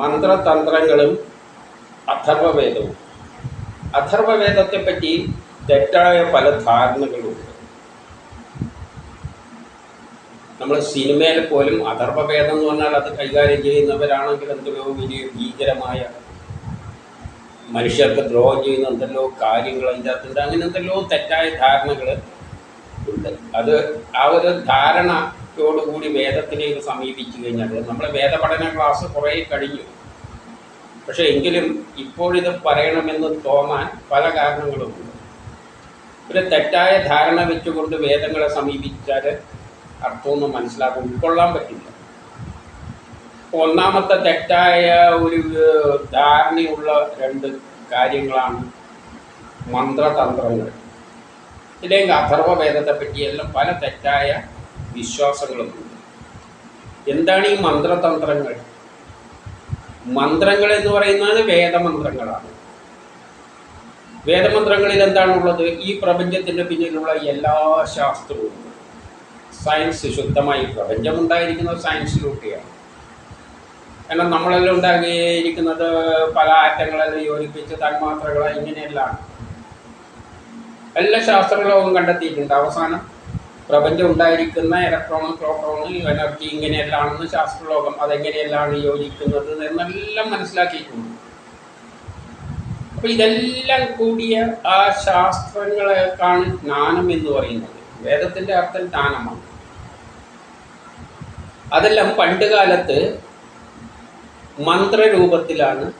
മന്ത്രതന്ത്രങ്ങളും അഥർവവേദവും. അഥർവവേദത്തെപ്പറ്റി തെറ്റായ പല ധാരണകളുണ്ട്. നമ്മൾ സിനിമയിൽ പോലും അഥർവവേദം എന്ന് പറഞ്ഞാൽ അത് കൈകാര്യം ചെയ്യുന്നവരാണെങ്കിൽ എന്തെല്ലോ വലിയ ഭീകരമായ മനുഷ്യർക്ക് ദ്രോഹം ചെയ്യുന്ന എന്തെല്ലോ കാര്യങ്ങൾ അതിന്റെ അകത്തുണ്ട് അങ്ങനെ എന്തെല്ലോ തെറ്റായ ധാരണകൾ ഉണ്ട്. അത് ആ ഒരു ധാരണയോടുകൂടി വേദത്തിലേക്ക് സമീപിച്ചു കഴിഞ്ഞാൽ നമ്മളെ വേദപഠന ക്ലാസ് കുറേ കഴിഞ്ഞു. പക്ഷേ എങ്കിലും ഇപ്പോഴിത് പറയണമെന്ന് തോന്നാൻ പല കാരണങ്ങളുമുണ്ട് ഒരു തെറ്റായ ധാരണ വെച്ചുകൊണ്ട് വേദങ്ങളെ സമീപിച്ചാൽ അർത്ഥമൊന്നും മനസ്സിലാക്കും ഉൾക്കൊള്ളാൻ പറ്റില്ല. ഒന്നാമത്തെ തെറ്റായ ഒരു ധാരണയുള്ള രണ്ട് കാര്യങ്ങളാണ് മന്ത്രതന്ത്രങ്ങൾ. ഇതിലേക്ക് അഥർവവേദത്തെ പറ്റിയെല്ലാം പല തെറ്റായ വിശ്വാസങ്ങളുമുണ്ട് എന്താണ് ഈ മന്ത്രതന്ത്രങ്ങൾ? മന്ത്രങ്ങൾ എന്ന് പറയുന്നത് വേദമന്ത്രങ്ങളാണ്. വേദമന്ത്രങ്ങളിൽ എന്താണുള്ളത്? ഈ പ്രപഞ്ചത്തിന്റെ പിന്നിലുള്ള എല്ലാ ശാസ്ത്രവും സയൻസ് ശുദ്ധമായി പ്രപഞ്ചം ഉണ്ടായിരിക്കുന്നത് സയൻസിലൂടെയാണ് കാരണം നമ്മളെല്ലാം ഉണ്ടാക്കിയിരിക്കുന്നത് പല ആറ്റങ്ങളെല്ലാം യോജിപ്പിച്ച് തന്മാത്രകൾ ഇങ്ങനെയെല്ലാം. എല്ലാ ശാസ്ത്രങ്ങളും കണ്ടെത്തിയിട്ടുണ്ട്. അവസാനം പ്രപഞ്ചം ഉണ്ടായിരിക്കുന്ന ഇലക്ട്രോൺ പ്രോട്ടോൺ എനർജി ഇങ്ങനെയെല്ലാണെന്ന് ശാസ്ത്രലോകം അതെങ്ങനെയെല്ലാം യോജിക്കുന്നത് എന്നെല്ലാം മനസ്സിലാക്കിയിട്ടുണ്ട്. അപ്പൊ ഇതെല്ലാം കൂടിയ ആ ശാസ്ത്രങ്ങളെക്കാണ് ജ്ഞാനം എന്ന് പറയുന്നത്. വേദത്തിന്റെ അർത്ഥം ജ്ഞാനമാണ്. അതെല്ലാം പണ്ട് കാലത്ത് മന്ത്രരൂപത്തിലാണ്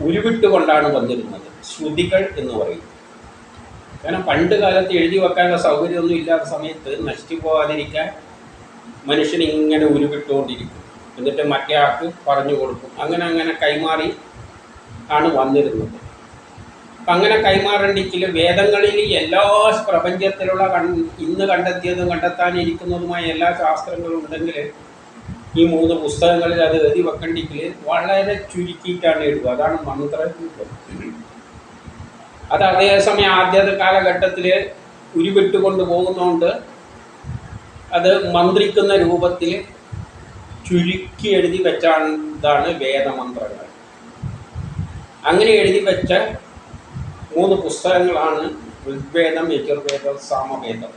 ഉരുവിട്ടുകൊണ്ടാണ് വന്നിരുന്നത്. ശ്രുതികൾ എന്ന് പറയും കാരണം പണ്ട് കാലത്ത് എഴുതി വെക്കാനുള്ള സൗകര്യമൊന്നും ഇല്ലാത്ത സമയത്ത് നശിച്ചു പോകാതിരിക്കാൻ മനുഷ്യൻ ഇങ്ങനെ ഉരുവിട്ടുകൊണ്ടിരിക്കും. എന്നിട്ട് മറ്റേ ആൾക്ക് പറഞ്ഞു കൊടുക്കും. അങ്ങനെ അങ്ങനെ കൈമാറി ആണ് വന്നിരുന്നത്. അപ്പം അങ്ങനെ കൈമാറണ്ടെങ്കിൽ വേദങ്ങളിൽ എല്ലാ പ്രപഞ്ചത്തിലുള്ള കൺ ഇന്ന് കണ്ടെത്തിയതും കണ്ടെത്താനിരിക്കുന്നതുമായ എല്ലാ ശാസ്ത്രങ്ങളും ഉണ്ടെങ്കിൽ ഈ മൂന്ന് പുസ്തകങ്ങളിൽ അത് എഴുതി വെക്കണ്ടെങ്കിൽ വളരെ ചുരുക്കിയിട്ടാണ് എഴുതുക. അതാണ് മന്ത്രരൂപം അത് അതേസമയം ആദ്യത്തെ കാലഘട്ടത്തിൽ ഉരുവിട്ടുകൊണ്ട് പോകുന്നതുകൊണ്ട് അത് മന്ത്രിക്കുന്ന രൂപത്തിൽ ചുരുക്കി എഴുതി വെച്ചാണ് വേദമന്ത്രങ്ങൾ. അങ്ങനെ എഴുതി വെച്ച മൂന്ന് പുസ്തകങ്ങളാണ് ഋഗ്വേദം യജുർവേദം സാമവേദം.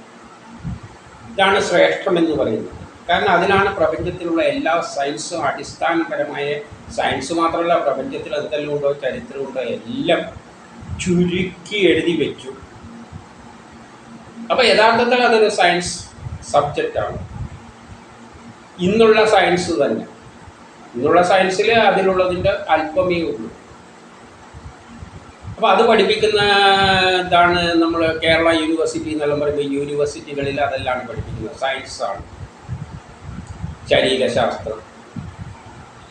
ഇതാണ് ശ്രേഷ്ഠമെന്ന് പറയുന്നത്. കാരണം അതിനാണ് പ്രപഞ്ചത്തിലുള്ള എല്ലാ സയൻസും അടിസ്ഥാനപരമായ സയൻസ് മാത്രമല്ല പ്രപഞ്ചത്തിൽ എന്തെല്ലാം ഉണ്ടോ ചരിത്രമുണ്ടോ എല്ലാം ചുരുക്കി എഴുതി വെച്ചു. അപ്പോൾ യഥാർത്ഥത്തിൽ അതൊരു സയൻസ് സബ്ജക്റ്റാണ് ഇന്നുള്ള സയൻസ് തന്നെ. ഇന്നുള്ള സയൻസിൽ അതിലുള്ളതിന്റെ അല്പമേ ഉള്ളൂ. അപ്പോൾ അത് പഠിപ്പിക്കുന്ന ഇതാണ് നമ്മൾ കേരള യൂണിവേഴ്സിറ്റി എന്നെല്ലാം പറയുമ്പോൾ യൂണിവേഴ്സിറ്റികളിൽ അതെല്ലാം പഠിപ്പിക്കുന്നത്. സയൻസാണ് ശരീരശാസ്ത്രം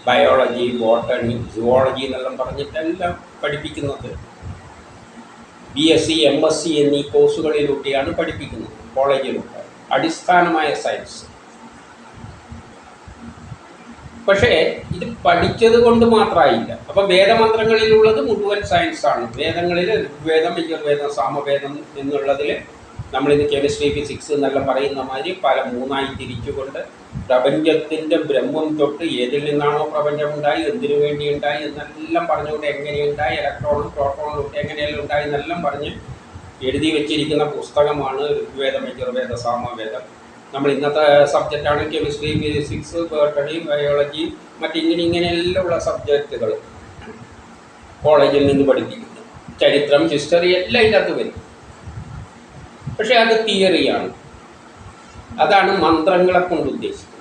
ബയോളജി ബോട്ടണി സുവോളജി എന്നെല്ലാം പറഞ്ഞിട്ടെല്ലാം പഠിപ്പിക്കുന്നത്. B S C M S C എന്നീ കോഴ്സുകളിലൂടെയാണ് പഠിപ്പിക്കുന്നത്. കോളേജിലൂടെ അടിസ്ഥാനമായ സയൻസ്. പക്ഷേ ഇത് പഠിച്ചത് കൊണ്ട് മാത്രമായില്ല. അപ്പം വേദമന്ത്രങ്ങളിലുള്ളത് മുഴുവൻ സയൻസാണ്. വേദങ്ങളിൽ ഋഗ്വേദം യജുർവേദം സാമവേദം എന്നുള്ളതിൽ നമ്മളിത് കെമിസ്ട്രി ഫിസിക്സ് എന്നൊക്കെ പറയുന്ന മാതിരി പല മൂന്നായി തിരിച്ചുകൊണ്ട് പ്രപഞ്ചത്തിന്റെ ബ്രഹ്മം തൊട്ട് ഏതിൽ നിന്നാണോ പ്രപഞ്ചം ഉണ്ടായി എന്തിനു വേണ്ടി ഉണ്ടായി എന്നെല്ലാം പറഞ്ഞുകൊണ്ട് എങ്ങനെയുണ്ടായി ഇലക്ട്രോണും പ്രോട്ടോണും ഒക്കെ എങ്ങനെയെല്ലാം ഉണ്ടായി എന്നെല്ലാം പറഞ്ഞ് എഴുതി വെച്ചിരിക്കുന്ന പുസ്തകമാണ് ഋഗ്വേദം യജുർവേദ സാമവേദം. നമ്മൾ ഇന്നത്തെ സബ്ജക്റ്റാണ് കെമിസ്ട്രി ഫിസിക്സ് ബോട്ടണി ബയോളജി മറ്റിങ്ങനെ ഇങ്ങനെയെല്ലാം ഉള്ള സബ്ജക്റ്റുകൾ കോളേജിൽ നിന്ന് പഠിപ്പിക്കുന്നു. ചരിത്രം ഹിസ്റ്ററി എല്ലാം ഇതിനകത്ത് വരും. പക്ഷേ അത് തിയറിയാണ്. അതാണ് മന്ത്രങ്ങളെ കൊണ്ട് ഉദ്ദേശിക്കുന്നത്.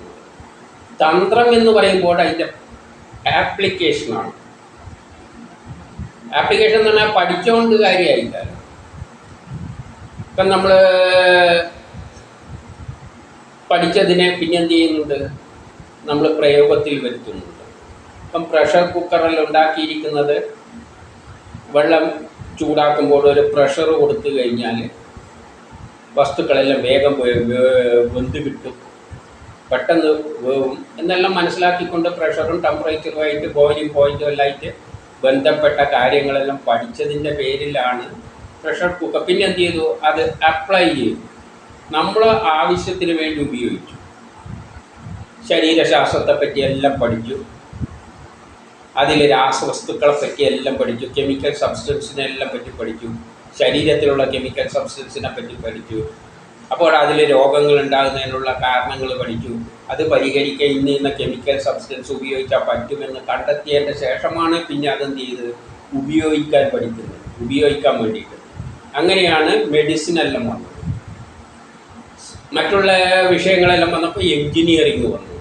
തന്ത്രം എന്ന് പറയുമ്പോൾ അതിന്റെ ആപ്ലിക്കേഷനാണ്. ആപ്ലിക്കേഷൻ എന്ന് പറഞ്ഞാൽ പഠിച്ചുകൊണ്ട് കാര്യമായില്ല. ഇപ്പം നമ്മൾ പഠിച്ചതിനെ പിന്നെ എന്ത് ചെയ്യുന്നുണ്ട്? നമ്മൾ പ്രയോഗത്തിൽ വരുത്തുന്നുണ്ട്. ഇപ്പം പ്രഷർ കുക്കറിൽ ഉണ്ടാക്കിയിരിക്കുന്നത്. വെള്ളം ചൂടാക്കുമ്പോൾ ഒരു പ്രഷർ കൊടുത്തു കഴിഞ്ഞാൽ വസ്തുക്കളെല്ലാം വേഗം വെന്ത് കിട്ടും. പെട്ടെന്ന് വേവും. എന്നെല്ലാം മനസ്സിലാക്കിക്കൊണ്ട് പ്രഷറും ടെമ്പറേച്ചറും ആയിട്ട് ബോയിലിംഗ് പോയിന്റും എല്ലാം ആയിട്ട് ബന്ധപ്പെട്ട കാര്യങ്ങളെല്ലാം പഠിച്ചതിന്റെ പേരിലാണ് പ്രഷർ കുക്കർ പിന്നെ എന്ത് ചെയ്തു? അത് അപ്ലൈ ചെയ്തു. നമ്മൾ ആവശ്യത്തിന് വേണ്ടി ഉപയോഗിച്ചു. ശരീരശാസ്ത്രത്തെ പറ്റി എല്ലാം പഠിച്ചു. അതിൽ രാസവസ്തുക്കളെ പറ്റി എല്ലാം പഠിച്ചു. കെമിക്കൽ സബ്സ്റ്റൻസിനെ പറ്റി പഠിച്ചു. ശരീരത്തിലുള്ള കെമിക്കൽ സബ്സ്റ്റൻസിനെ പറ്റി പഠിച്ചു. അപ്പോൾ അതിൽ രോഗങ്ങൾ ഉണ്ടാകുന്നതിനുള്ള കാരണങ്ങൾ പഠിച്ചു. അത് പരിഹരിക്കാൻ ഇന്ന ഇന്ന കെമിക്കൽ സബ്സ്റ്റൻസ് ഉപയോഗിച്ചാൽ പറ്റുമെന്ന് കണ്ടെത്തിയതിന്റെ ശേഷമാണ് പിന്നെ അതെന്ത് ചെയ്ത് ഉപയോഗിക്കാൻ പഠിക്കുന്നത്. ഉപയോഗിക്കാൻ വേണ്ടിയിട്ട്. അങ്ങനെയാണ് മെഡിസിൻ എല്ലാം വന്നത്. മറ്റുള്ള വിഷയങ്ങളെല്ലാം വന്നപ്പോൾ എൻജിനീയറിങ് വന്നു.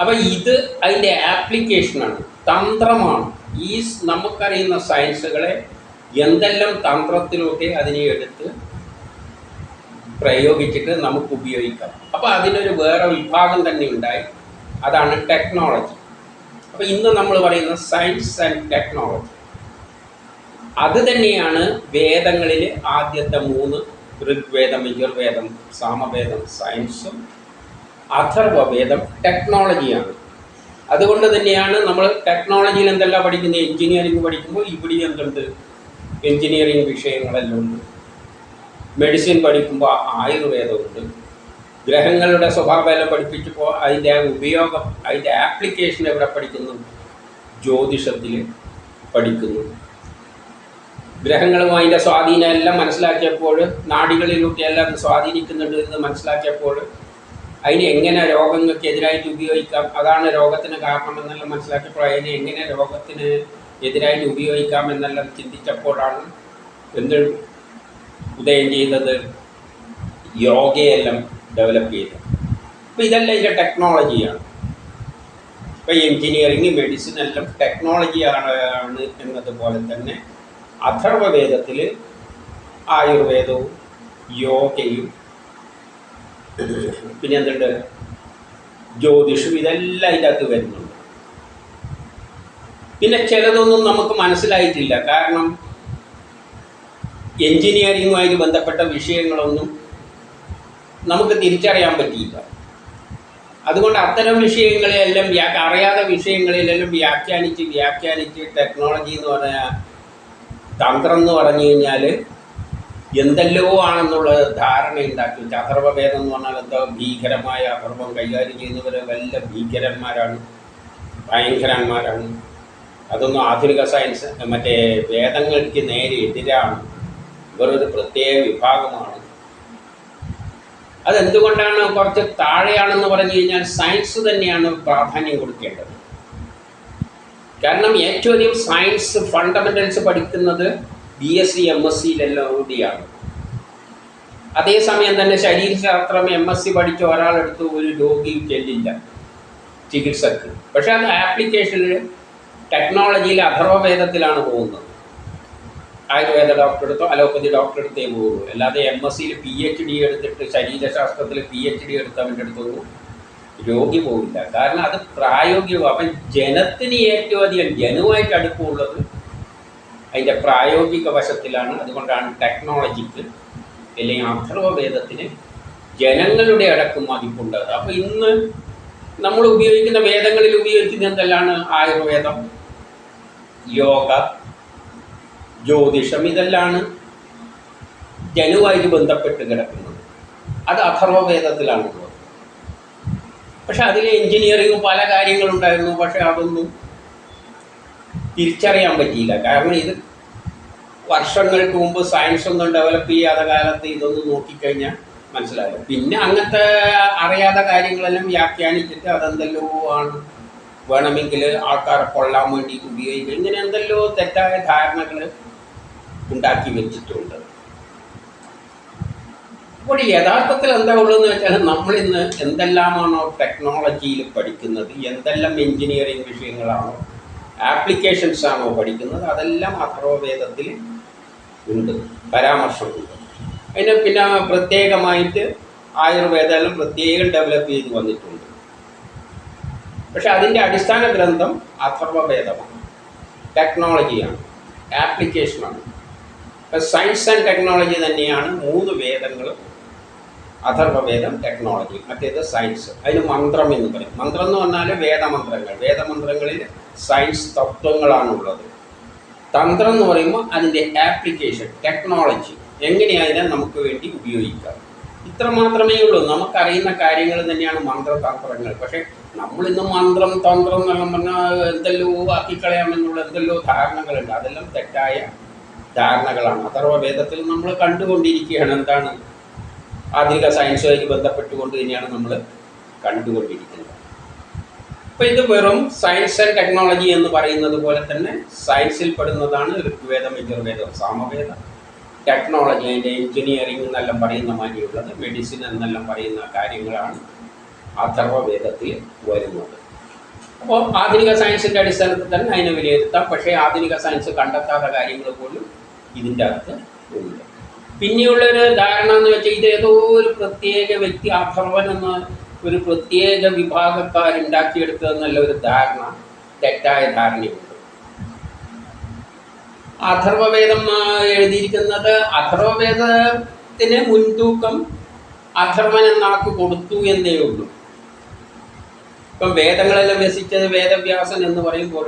അപ്പം ഇത് അതിന്റെ ആപ്ലിക്കേഷനാണ് തന്ത്രമാണ്. ഈ നമുക്കറിയുന്ന സയൻസുകളെ എന്തെല്ലാം തന്ത്രത്തിലൊക്കെ അതിനെ എടുത്ത് പ്രയോഗിച്ചിട്ട് നമുക്ക് ഉപയോഗിക്കാം. അപ്പോൾ അതിനൊരു വേറെ വിഭാഗം തന്നെ ഉണ്ടായി. അതാണ് ടെക്നോളജി അപ്പോൾ ഇന്ന് നമ്മൾ പറയുന്ന സയൻസ് ആൻഡ് ടെക്നോളജി അത് തന്നെയാണ് വേദങ്ങളിൽ ആദ്യത്തെ മൂന്ന് ഋഗ്വേദം യജുർവേദം സാമവേദം സയൻസും അഥർവവേദം ടെക്നോളജിയാണ് അതുകൊണ്ട് തന്നെയാണ് നമ്മൾ ടെക്നോളജിയിൽ എന്തെല്ലാം പഠിക്കുന്നത്? എഞ്ചിനീയറിംഗ് പഠിക്കുമ്പോൾ ഇവിടെ എന്തുണ്ട്? എഞ്ചിനീയറിംഗ് വിഷയങ്ങളെല്ലാം ഉണ്ട്. മെഡിസിൻ പഠിക്കുമ്പോൾ ആയുർവേദമുണ്ട്. ഗ്രഹങ്ങളുടെ സ്വഭാവമെല്ലാം പഠിപ്പിച്ചപ്പോൾ അതിന്റെ ഉപയോഗം അതിന്റെ ആപ്ലിക്കേഷൻ എവിടെ പഠിക്കുന്നു? ജ്യോതിഷത്തിൽ പഠിക്കുന്നു. ഗ്രഹങ്ങളും അതിന്റെ സ്വാധീനം എല്ലാം മനസ്സിലാക്കിയപ്പോൾ നാടികളിലൂടെ എല്ലാം സ്വാധീനിക്കുന്നുണ്ട് എന്ന് മനസ്സിലാക്കിയപ്പോൾ അതിനെ എങ്ങനെ രോഗങ്ങൾക്ക് എതിരായിട്ട് ഉപയോഗിക്കാം അതാണ് രോഗത്തിന് കാരണമെന്നെല്ലാം മനസ്സിലാക്കിയപ്പോൾ അതിനെ എങ്ങനെ രോഗത്തിന് എതിരായിട്ട് ഉപയോഗിക്കാം എന്നെല്ലാം ചിന്തിച്ചപ്പോഴാണ് എന്ത് ഉദയം ചെയ്തത്? യോഗയെല്ലാം ഡെവലപ്പ് ചെയ്തത്. അപ്പോൾ ഇതെല്ലാം ഇതിന്റെ ടെക്നോളജിയാണ് ഇപ്പോൾ എൻജിനീയറിങ് മെഡിസിൻ എല്ലാം ടെക്നോളജിയാണ് ആണ് എന്നതുപോലെ തന്നെ അഥർവവേദത്തിൽ ആയുർവേദവും യോഗയും പിന്നെ എന്തുണ്ട്? ജ്യോതിഷും ഇതെല്ലാം ഇതിന്റെ അകത്ത് വരുന്നുണ്ട്. പിന്നെ ചിലതൊന്നും നമുക്ക് മനസ്സിലായിട്ടില്ല. കാരണം എൻജിനീയറിങ്ങുമായി ബന്ധപ്പെട്ട വിഷയങ്ങളൊന്നും നമുക്ക് തിരിച്ചറിയാൻ പറ്റിയില്ല. അതുകൊണ്ട് അത്തരം വിഷയങ്ങളെല്ലാം വ്യാ അറിയാത്ത വിഷയങ്ങളിലെല്ലാം വ്യാഖ്യാനിച്ച് വ്യാഖ്യാനിച്ച് ടെക്നോളജി എന്ന് പറഞ്ഞാൽ തന്ത്രം എന്ന് പറഞ്ഞു കഴിഞ്ഞാൽ എന്തെല്ലോ ആണെന്നുള്ള ധാരണ ഉണ്ടാക്കി. അഥർവവേദം എന്ന് പറഞ്ഞാൽ എന്താ ഭീകരമായ അഥർവം കൈകാര്യം ചെയ്യുന്നവരെ വല്ല ഭീകരന്മാരാണ് ഭയങ്കരന്മാരാണ്. അതൊന്നും ആധുനിക സയൻസ് മറ്റേ വേദങ്ങൾക്ക് നേരെ എതിരാണ്. ഇവരൊരു പ്രത്യേക വിഭാഗമാണ്. അതെന്തുകൊണ്ടാണ് കുറച്ച് താഴെയാണെന്ന് പറഞ്ഞു കഴിഞ്ഞാൽ സയൻസ് തന്നെയാണ് പ്രാധാന്യം കൊടുക്കേണ്ടത്. കാരണം ഏറ്റവും അധികം സയൻസ് ഫണ്ടമെന്റൽസ് പഠിക്കുന്നത് B S C M S സിയിലെല്ലാം കൂടിയാണ്. അതേസമയം തന്നെ ശരീരശാസ്ത്രം എം എസ് സി പഠിച്ച ഒരാളെടുത്ത് ഒരു രോഗി ചെല്ലില്ല. ചികിത്സക്ക്. പക്ഷേ അത് ആപ്ലിക്കേഷനിൽ ടെക്നോളജിയിൽ അഥർവവേദത്തിലാണ് പോകുന്നത്. ആയുർവേദ ഡോക്ടർ എടുത്തോ അലോപ്പതി ഡോക്ടർ എടുത്തേ പോകുള്ളൂ അല്ലാതെ എം എസ് സിയിൽ പി എച്ച് ഡി എടുത്തിട്ട് ശരീരശാസ്ത്രത്തിൽ പി എച്ച് ഡി എടുത്തവന്റെ അടുത്തൊന്നും രോഗി പോകില്ല കാരണം അത് പ്രായോഗികവും അപ്പം ജനത്തിന് ഏറ്റവും അധികം ജനവുമായിട്ട് അടുപ്പമുള്ളത് അതിന്റെ പ്രായോഗിക വശത്തിലാണ്. അതുകൊണ്ടാണ് ടെക്നോളജിക്ക് അല്ലെങ്കിൽ അഥർവവേദത്തിന് ജനങ്ങളുടെ അടക്കം മതിപ്പുണ്ടത് അപ്പോൾ ഇന്ന് നമ്മൾ ഉപയോഗിക്കുന്ന വേദങ്ങളിൽ ഉപയോഗിക്കുന്ന എന്തെല്ലാം ആയുർവേദം. യോഗ ജ്യോതിഷം ഇതെല്ലാമാണ് ജനുവായിട്ട് ബന്ധപ്പെട്ട് കിടക്കുന്നത്. അത് അഥർവവേദത്തിലാണ് പക്ഷെ അതിൽ എൻജിനീയറിംഗ് പല കാര്യങ്ങളുണ്ടായിരുന്നു. പക്ഷെ അതൊന്നും തിരിച്ചറിയാൻ പറ്റിയില്ല. കാരണം ഇത് വർഷങ്ങൾക്ക് മുമ്പ് സയൻസ് ഒന്നും ഡെവലപ്പ് ചെയ്യാത്ത കാലത്ത് ഇതൊന്നും നോക്കിക്കഴിഞ്ഞാൽ മനസ്സിലായത് പിന്നെ അങ്ങനത്തെ അറിയാത്ത കാര്യങ്ങളെല്ലാം വ്യാഖ്യാനിച്ചിട്ട് അതെന്തെല്ലോ ആണ് വേണമെങ്കിൽ ആൾക്കാരെ കൊള്ളാൻ വേണ്ടി ഉപയോഗിക്കുക ഇങ്ങനെ എന്തെല്ലോ തെറ്റായ ധാരണകൾ ഉണ്ടാക്കി വെച്ചിട്ടുണ്ട്. അപ്പോൾ യഥാർത്ഥത്തിൽ എന്താ ഉള്ളതെന്ന് വെച്ചാൽ നമ്മളിന്ന് എന്തെല്ലാമാണോ ടെക്നോളജിയിൽ പഠിക്കുന്നത് എന്തെല്ലാം എഞ്ചിനീയറിംഗ് വിഷയങ്ങളാണോ ആപ്ലിക്കേഷൻസ് ആണോ പഠിക്കുന്നത് അതെല്ലാം അഥർവവേദത്തിൽ ഉണ്ട് പരാമർശമുണ്ട്. അതിന് പിന്നെ പ്രത്യേകമായിട്ട് ആയുർവേദം പ്രത്യേകം ഡെവലപ്പ് ചെയ്ത് വന്നിട്ടുണ്ട്. പക്ഷെ അതിന്റെ അടിസ്ഥാന ഗ്രന്ഥം അഥർവവേദമാണ് ടെക്നോളജിയാണ് ആപ്ലിക്കേഷനാണ് ഇപ്പം സയൻസ് ആൻഡ് ടെക്നോളജി തന്നെയാണ് മൂന്ന് വേദങ്ങൾ അഥർവവേദം ടെക്നോളജി മറ്റേത് സയൻസ് അതിന് മന്ത്രം എന്ന് പറയും. മന്ത്രം എന്ന് പറഞ്ഞാൽ വേദമന്ത്രങ്ങൾ. വേദമന്ത്രങ്ങളിൽ സയൻസ് തത്വങ്ങളാണുള്ളത്. തന്ത്രം എന്ന് പറയുമ്പോൾ അതിന്റെ ആപ്ലിക്കേഷൻ ടെക്നോളജി എങ്ങനെ അതിനെ നമുക്ക് വേണ്ടി ഉപയോഗിക്കാം? ഇത്ര മാത്രമേ ഉള്ളൂ. നമുക്കറിയുന്ന കാര്യങ്ങൾ തന്നെയാണ് മന്ത്രതന്ത്രങ്ങൾ. പക്ഷേ നമ്മളിന്ന് മന്ത്രം തന്ത്രം എന്നെല്ലാം പറഞ്ഞാൽ എന്തെല്ലോ ആക്കിക്കളയാമെന്നുള്ള എന്തെല്ലോ ധാരണകളുണ്ട്. അതെല്ലാം തെറ്റായ ധാരണകളാണ്. അഥർവ വേദത്തിൽ നമ്മൾ കണ്ടുകൊണ്ടിരിക്കുകയാണ് എന്താണ്? ആധുനിക സയൻസുമായി ബന്ധപ്പെട്ടുകൊണ്ട് തന്നെയാണ് നമ്മൾ കണ്ടുകൊണ്ടിരിക്കുന്നത്. അപ്പോൾ ഇത് വെറും സയൻസ് ആൻഡ് ടെക്നോളജി എന്ന് പറയുന്നത് പോലെ തന്നെ സയൻസിൽ പെടുന്നതാണ് ഋഗ്വേദം യജുർവേദം സാമവേദം. ടെക്നോളജി അതിന്റെ എഞ്ചിനീയറിംഗ് എന്നെല്ലാം പറയുന്ന മാതിരിയുള്ളത് മെഡിസിൻ എന്നെല്ലാം പറയുന്ന കാര്യങ്ങളാണ് അഥർവവേദത്തിൽ വരുന്നത്. അപ്പോൾ ആധുനിക സയൻസിന്റെ അടിസ്ഥാനത്തിൽ തന്നെ അതിനെ വിലയിരുത്താം. പക്ഷേ ആധുനിക സയൻസ് കണ്ടെത്താത്ത കാര്യങ്ങൾ പോലും ഇതിന്റെ അകത്ത് ഉണ്ട്. പിന്നെയുള്ളൊരു ധാരണ എന്ന് വെച്ചാൽ ഇത് ഏതോ ഒരു പ്രത്യേക വ്യക്തി അഥർവൻ ഒരു പ്രത്യേക വിഭാഗക്കാരുണ്ടാക്കിയെടുത്തതെന്നുള്ള ഒരു ധാരണ തെറ്റായ ധാരണയുണ്ട്. അഥർവവേദം എഴുതിയിരിക്കുന്നത് അഥർവവേദത്തിന് മുൻതൂക്കം അഥർവൻ എന്നാക്ക് കൊടുത്തു എന്നേ ഉള്ളൂ. ഇപ്പം വേദങ്ങളെല്ലാം വ്യസിച്ചത് വേദവ്യാസൻ എന്ന് പറയുമ്പോൾ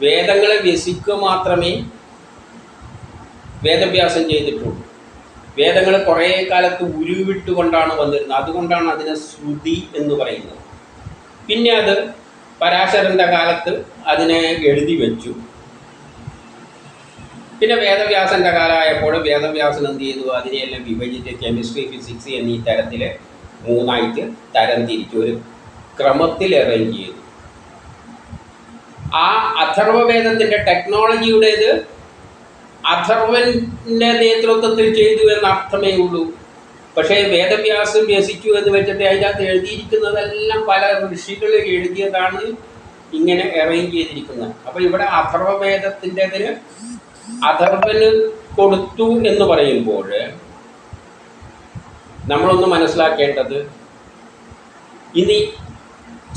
വേദങ്ങളെ വ്യസിക്കുക മാത്രമേ വേദവ്യാസം ചെയ്തിട്ടുള്ളൂ. വേദങ്ങൾ കുറേ കാലത്ത് ഉരുവിട്ടുകൊണ്ടാണ് വന്നിരുന്നത്. അതുകൊണ്ടാണ് അതിനെ ശ്രുതി എന്ന് പറയുന്നത്. പിന്നെ അത് പരാശരന്റെ കാലത്ത് അതിനെ എഴുതി വെച്ചു. പിന്നെ വേദവ്യാസന്റെ കാലമായപ്പോൾ വേദവ്യാസൻ എന്ത് ചെയ്തു? അതിനെയെല്ലാം വിഭജിച്ച് കെമിസ്ട്രി ഫിസിക്സ് എന്നീ തരത്തിൽ മൂന്നായിട്ട് തരം തിരിച്ചു. ഒരു ക്രമത്തിൽ ഇറങ്ങിയത് ആ അഥർവവേദത്തിന്റെ ടെക്നോളജിയുടേത് അഥർവന്റെ നേതൃത്വത്തിൽ ചെയ്തു എന്ന അർത്ഥമേ ഉള്ളൂ. പക്ഷേ വേദവ്യാസം വ്യസിച്ചു എന്ന് വെച്ചിട്ട് അതിനകത്ത് എഴുതിയിരിക്കുന്നതെല്ലാം പല ഋഷികൾ എഴുതിയതാണ് ഇങ്ങനെ അറേഞ്ച് ചെയ്തിരിക്കുന്നത്. അപ്പോൾ ഇവിടെ അഥർവവേദത്തിന്റെതിന് അഥർവന് കൊടുത്തു എന്ന് പറയുമ്പോൾ നമ്മളൊന്ന് മനസ്സിലാക്കേണ്ടത് ഇനി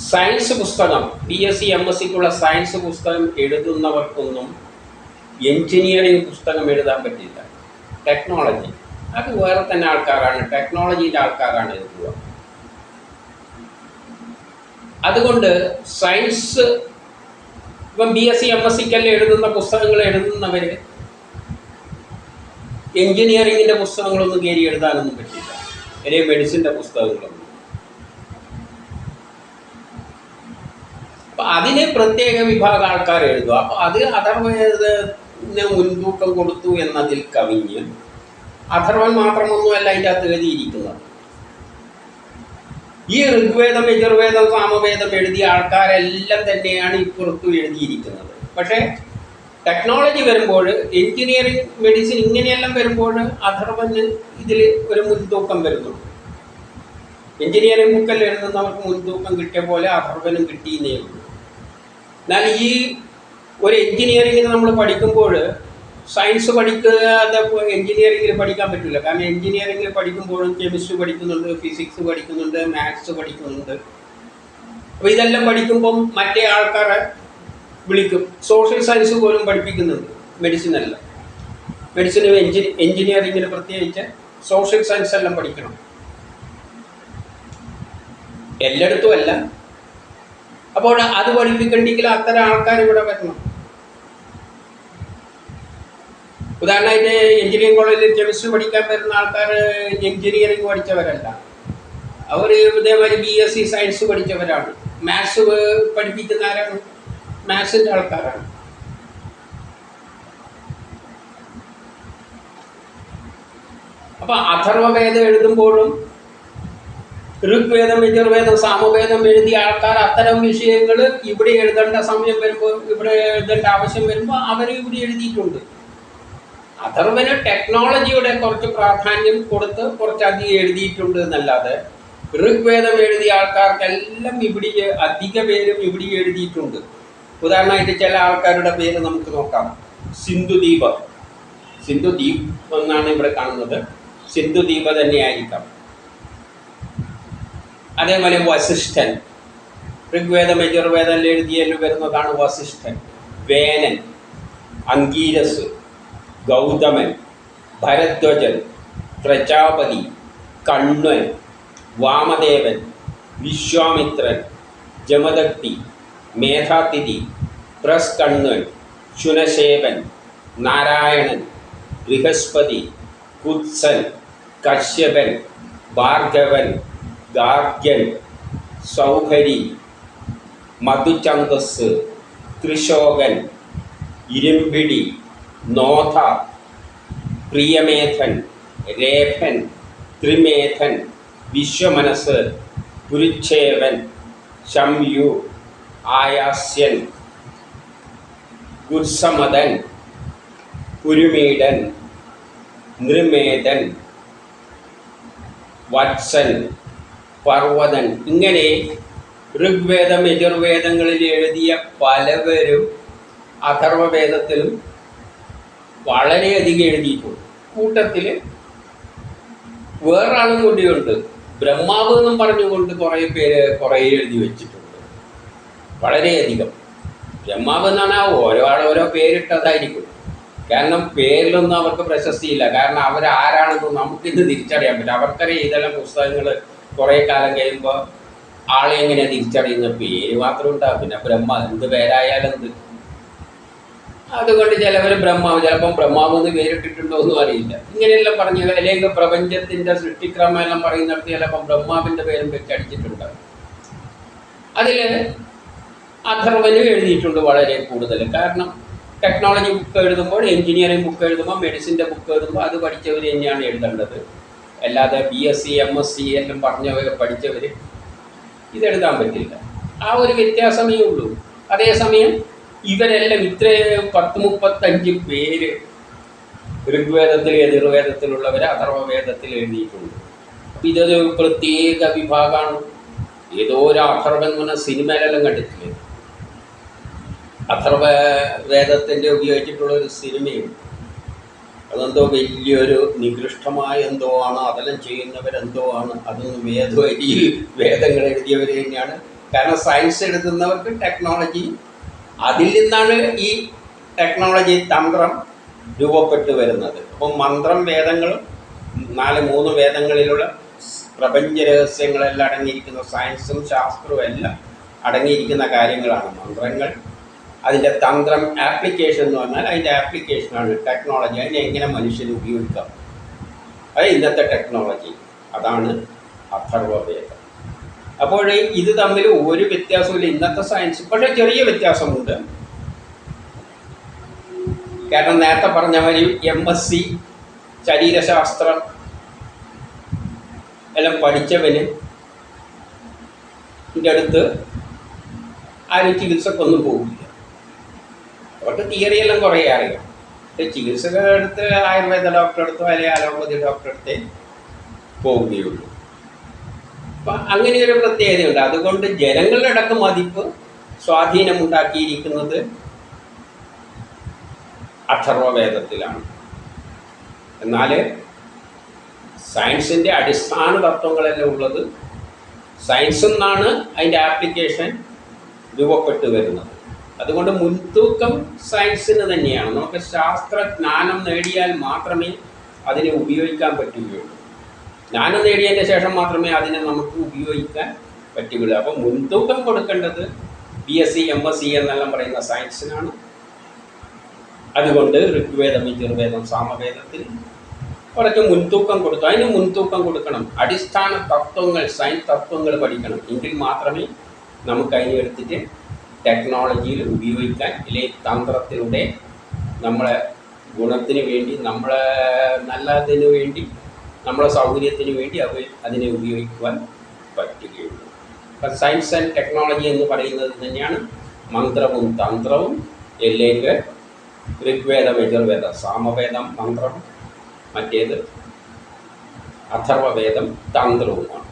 സയൻസ് പുസ്തകം B S C M S സിക്കുള്ള science പുസ്തകം എഴുതുന്നവർക്കൊന്നും എഞ്ചിനീയറിംഗ് പുസ്തകം എഴുതാൻ പറ്റില്ല. ടെക്നോളജി അത് വേറെ തന്നെ ആൾക്കാരാണ്. ടെക്നോളജിയുടെ ആൾക്കാരാണ് എഴുതുക. അതുകൊണ്ട് സയൻസ് ഇപ്പം B S C M S സിക്കെല്ലാം എഴുതുന്ന പുസ്തകങ്ങൾ എഴുതുന്നവർ എൻജിനീയറിങ്ങിന്റെ പുസ്തകങ്ങളൊന്നും കയറി എഴുതാനൊന്നും പറ്റില്ല. അല്ലെങ്കിൽ മെഡിസിന്റെ പുസ്തകങ്ങളൊന്നും. അപ്പം അതിന് പ്രത്യേക വിഭാഗം ആൾക്കാർ എഴുതുക അപ്പം അത് അഥർവേദന് മുൻതൂക്കം കൊടുത്തു എന്നതിൽ കവിഞ്ഞ് അഥർവൻ മാത്രമൊന്നുമല്ല അതിന്റെ അകത്ത് എഴുതിയിരിക്കുന്നത്. ഈ ഋഗ്വേദം യജുർവേദം സാമവേദം എഴുതിയ ആൾക്കാരെല്ലാം തന്നെയാണ് ഇപ്പുറത്തു എഴുതിയിരിക്കുന്നത്. പക്ഷേ ടെക്നോളജി വരുമ്പോൾ എഞ്ചിനീയറിംഗ് മെഡിസിൻ ഇങ്ങനെയെല്ലാം വരുമ്പോൾ അഥർവന് ഇതിൽ ഒരു മുൻതൂക്കം വരുന്നുണ്ട് എഞ്ചിനീയറിംഗ് ബുക്കെല്ലാം എഴുതുന്നവർക്ക് മുൻതൂക്കം കിട്ടിയ പോലെ അഥർവനും കിട്ടിയെന്നേ ഉള്ളൂ. എന്നാൽ ഈ ഒരു എഞ്ചിനീയറിംഗിന് നമ്മൾ പഠിക്കുമ്പോൾ സയൻസ് പഠിക്കാതെ എൻജിനീയറിംഗിൽ പഠിക്കാൻ പറ്റില്ല. കാരണം എൻജിനീയറിംഗിൽ പഠിക്കുമ്പോഴും കെമിസ്ട്രി പഠിക്കുന്നുണ്ട് ഫിസിക്സ് പഠിക്കുന്നുണ്ട് മാത്സ് പഠിക്കുന്നുണ്ട്. അപ്പോൾ ഇതെല്ലാം പഠിക്കുമ്പം മറ്റേ ആൾക്കാരെ വിളിക്കും. സോഷ്യൽ സയൻസ് പോലും പഠിപ്പിക്കുന്നുണ്ട് മെഡിസിൻ അല്ല. എഞ്ചി എഞ്ചിനീയറിംഗിന് പ്രത്യേകിച്ച് സോഷ്യൽ സയൻസ് എല്ലാം പഠിക്കണം. എല്ലായിടത്തും അല്ല. അപ്പോൾ അത് പഠിപ്പിക്കണ്ടെങ്കിൽ അത്തരം ആൾക്കാർ ഇവിടെ വരണം. ഉദാഹരണമായിട്ട് എഞ്ചിനീയറിംഗ് കോളേജിൽ കെമിസ്ട്രി പഠിക്കാൻ വരുന്ന ആൾക്കാർ എഞ്ചിനീയറിംഗ് പഠിച്ചവരല്ല. അവർ ഇതേമാതിരി ബി എസ് സി സയൻസ് പഠിച്ചവരാണ്. മാത്സ് പഠിപ്പിക്കുന്ന ആരാണ്? മാത്സിന്റെ ആൾക്കാരാണ്. അപ്പൊ അഥർവവേദം എഴുതുമ്പോഴും ഋഗ്വേദം യജുർവേദം സാമവേദം എഴുതിയ ആൾക്കാർ അത്തരം വിഷയങ്ങൾ ഇവിടെ എഴുതേണ്ട സമയം വരുമ്പോൾ ഇവിടെ എഴുതേണ്ട ആവശ്യം വരുമ്പോൾ അവർ ഇവിടെ എഴുതിയിട്ടുണ്ട്. അഥർവന് ടെക്നോളജിയുടെ കുറച്ച് പ്രാധാന്യം കൊടുത്ത് കുറച്ചധികം എഴുതിയിട്ടുണ്ട് എന്നല്ലാതെ ഋഗ്വേദം എഴുതിയ ആൾക്കാർക്കെല്ലാം ഇവിടെ അധിക പേരും ഇവിടെ എഴുതിയിട്ടുണ്ട്. ഉദാഹരണമായിട്ട് ചില ആൾക്കാരുടെ പേര് നമുക്ക് നോക്കാം. സിന്ധുദ്വീപ് സിന്ധുദീപ് എന്നാണ് ഇവിടെ കാണുന്നത്. സിന്ധുദ്വീപ് തന്നെയായിരിക്കാം. അതേപോലെ വസിഷ്ഠൻ. ഋഗ്വേദം യജുർവേദം എഴുതിയതിൽ വരുന്നതാണ് വസിഷ്ഠൻ. വേനൻ അങ്കീരസ് ഗൗതമൻ ഭരദ്വജൻ പ്രജാപതി കണ്ണൻ വാമദേവൻ വിശ്വാമിത്രൻ ജമദഗ്നി മേധാതിഥി പ്രസ്കണ്വൻ ശുനശേവൻ നാരായണൻ ബൃഹസ്പതി കുത്സൻ കശ്യപൻ ഭാർഗവൻ ഗാർഗ്യൻ സൗഹരി മധുചന്ദസ് ത്രിശോകൻ ഇരുമ്പിടി നോഥ പ്രിയമേധൻ രേഫൻ ത്രിമേധൻ വിശ്വമനസ് കുരുച്ഛേവൻ ശംയു ആയാസ്യൻ ഗുർസമദൻ കുരുമീടൻ നൃമേധൻ വത്സൻ പർവതൻ. ഇങ്ങനെ ഋഗ്വേദം യജുർവേദങ്ങളിൽ എഴുതിയ പലവരും അഥർവവേദത്തിലും വളരെയധികം എഴുതിയിട്ടുണ്ട്. കൂട്ടത്തിൽ വേറൊരാളും കൂടിയുണ്ട്. ബ്രഹ്മാവ് എന്നും പറഞ്ഞുകൊണ്ട് കുറേ പേര് കുറേ എഴുതി വെച്ചിട്ടുണ്ട്. വളരെയധികം. ബ്രഹ്മാവ് എന്നാണ് ഓരോ ആൾ ഓരോ പേരിട്ടതായിരിക്കും. കാരണം പേരിലൊന്നും അവർക്ക് പ്രശസ്തിയില്ല. കാരണം അവരാരാണെന്ന് നമുക്കിത് തിരിച്ചറിയാൻ പറ്റും. അവർക്കറിയാം ഇതെല്ലാം പുസ്തകങ്ങൾ കുറേ കാലം കഴിയുമ്പോൾ ആളെ എങ്ങനെ തിരിച്ചറിയുന്ന പേര് മാത്രം ഉണ്ടാവും. പിന്നെ ബ്രഹ്മ എന്ത് പേരായാലും അതുകൊണ്ട് ചിലവർ ബ്രഹ്മാവ് ചിലപ്പം ബ്രഹ്മാവ് എന്ന് പേരിട്ടിട്ടുണ്ടോ എന്നും അറിയില്ല. ഇങ്ങനെയെല്ലാം പറഞ്ഞു അല്ലെങ്കിൽ പ്രപഞ്ചത്തിന്റെ സൃഷ്ടിക്രമം എല്ലാം പറയുന്നിടത്ത് ചിലപ്പം ബ്രഹ്മാവിന്റെ പേരും വെച്ചടിച്ചിട്ടുണ്ടാവും അതിൽ അഥർവനും എഴുതിയിട്ടുണ്ട് വളരെ കൂടുതൽ കാരണം ടെക്നോളജി ബുക്ക് എഴുതുമ്പോൾ എഞ്ചിനീയറിംഗ് ബുക്ക് എഴുതുമ്പോൾ മെഡിസിന്റെ ബുക്ക് എഴുതുമ്പോൾ അത് പഠിച്ചവർ തന്നെയാണ് എഴുതേണ്ടത്. അല്ലാതെ B S C M S C എല്ലാം പറഞ്ഞവർ പഠിച്ചവർ ഇതെഴുതാൻ പറ്റില്ല. ആ ഒരു വ്യത്യാസമേ ഉള്ളൂ. അതേസമയം ഇവരെല്ലാം ഇത്രയും പത്ത് മുപ്പത്തഞ്ച് പേര് ഋഗ്വേദത്തിൽ എതിർവേദത്തിലുള്ളവർ അഥർവവേദത്തിൽ എഴുതിയിട്ടുണ്ട്. അപ്പം ഇതൊരു പ്രത്യേക വിഭാഗമാണ്. ഏതോ ഒരു അഥർവം എന്ന് പറഞ്ഞാൽ സിനിമയിലെല്ലാം കണ്ടിട്ടില്ലേ? അഥർവ വേദത്തിന്റെ ഉപയോഗിച്ചിട്ടുള്ള ഒരു സിനിമയുണ്ട് അതെന്തോ വലിയൊരു നികൃഷ്ടമായ എന്തോ ആണ് അതെല്ലാം ചെയ്യുന്നവരെന്തോ ആണ് അതൊന്നും വേദവരിയിൽ വേദങ്ങൾ എഴുതിയവർ തന്നെയാണ്. കാരണം സയൻസ് എടുക്കുന്നവർക്ക് ടെക്നോളജി അതിൽ നിന്നാണ് ഈ ടെക്നോളജി തന്ത്രം രൂപപ്പെട്ടു വരുന്നത്. അപ്പം മന്ത്രം വേദങ്ങളും നാല് മൂന്ന് വേദങ്ങളിലുള്ള പ്രപഞ്ച രഹസ്യങ്ങളെല്ലാം അടങ്ങിയിരിക്കുന്ന സയൻസും ശാസ്ത്രവും എല്ലാം അടങ്ങിയിരിക്കുന്ന കാര്യങ്ങളാണ് മന്ത്രങ്ങൾ. അതിന്റെ തന്ത്രം ആപ്ലിക്കേഷൻ എന്ന് പറഞ്ഞാൽ അതിന്റെ ആപ്ലിക്കേഷനാണ് ടെക്നോളജി അതിനെ എങ്ങനെ മനുഷ്യന് ഉപയോഗിക്കാം? അത് ഇന്നത്തെ ടെക്നോളജി അതാണ് അഥർവവേദം. അപ്പോൾ ഇത് തമ്മിൽ ഒരു വ്യത്യാസമില്ല ഇന്നത്തെ സയൻസ് പക്ഷേ ചെറിയ വ്യത്യാസമുണ്ട്. കാരണം നേരത്തെ പറഞ്ഞ മാതിരി എം എസ് സി ശരീരശാസ്ത്രം എല്ലാം പഠിച്ചവന് ഇതിന്റെ അടുത്ത് ആരും ചികിത്സക്കൊന്നും പോകില്ല അവർക്ക് തിയറിയെല്ലാം കുറേ അറിയാം. പക്ഷെ ചികിത്സകൾ അടുത്ത് ആയുർവേദ ഡോക്ടറെ അടുത്തോ അല്ലെങ്കിൽ അലോപ്പതി ഡോക്ടറെ അടുത്തേ പോവുകയുള്ളൂ അപ്പം അങ്ങനെ ഒരു പ്രത്യേകതയുണ്ട്. അതുകൊണ്ട് ജനങ്ങളുടെ അടക്കം മതിപ്പ് സ്വാധീനമുണ്ടാക്കിയിരിക്കുന്നത് അഥർവവേദത്തിലാണ്. എന്നാൽ സയൻസിന്റെ അടിസ്ഥാന തത്വങ്ങളെല്ലാം ഉള്ളത് സയൻസ് എന്നാണ് അതിന്റെ ആപ്ലിക്കേഷൻ രൂപപ്പെട്ടു വരുന്നത്. അതുകൊണ്ട് മുൻതൂക്കം സയൻസിന് തന്നെയാണ്. നമുക്ക് ശാസ്ത്രജ്ഞാനം നേടിയാൽ മാത്രമേ അതിനെ ഉപയോഗിക്കാൻ പറ്റുകയുള്ളൂ. ജ്ഞാനം നേടിയതിന്റെ ശേഷം മാത്രമേ അതിനെ നമുക്ക് ഉപയോഗിക്കാൻ പറ്റുകയുള്ളൂ. അപ്പോൾ മുൻതൂക്കം കൊടുക്കേണ്ടത് B S C M S C എന്നെല്ലാം പറയുന്ന സയൻസിനാണ്. അതുകൊണ്ട് ഋഗ്വേദം യജുർവേദം സാമവേദത്തിൽ കുറച്ച് മുൻതൂക്കം കൊടുത്തു. അതിന് മുൻതൂക്കം കൊടുക്കണം. അടിസ്ഥാന തത്വങ്ങൾ സയൻസ് തത്വങ്ങൾ പഠിക്കണം. എങ്കിൽ മാത്രമേ നമുക്ക് അതിനെ എടുത്തിട്ട് ടെക്നോളജിയിൽ ഉപയോഗിക്കാൻ അല്ലെങ്കിൽ തന്ത്രത്തിലൂടെ നമ്മളെ ഗുണത്തിന് വേണ്ടി നമ്മളെ നല്ലതിന് വേണ്ടി നമ്മളെ സൗകര്യത്തിന് വേണ്ടി അവ അതിനെ ഉപയോഗിക്കുവാൻ പറ്റുകയുള്ളൂ. അപ്പം സയൻസ് ആൻഡ് ടെക്നോളജി എന്ന് പറയുന്നത് തന്നെയാണ് മന്ത്രവും തന്ത്രവും അല്ലെങ്കിൽ ഋഗ്വേദം യജുർവേദം സാമവേദം മന്ത്രം മറ്റേത് അഥർവവേദം തന്ത്രവുമാണ്.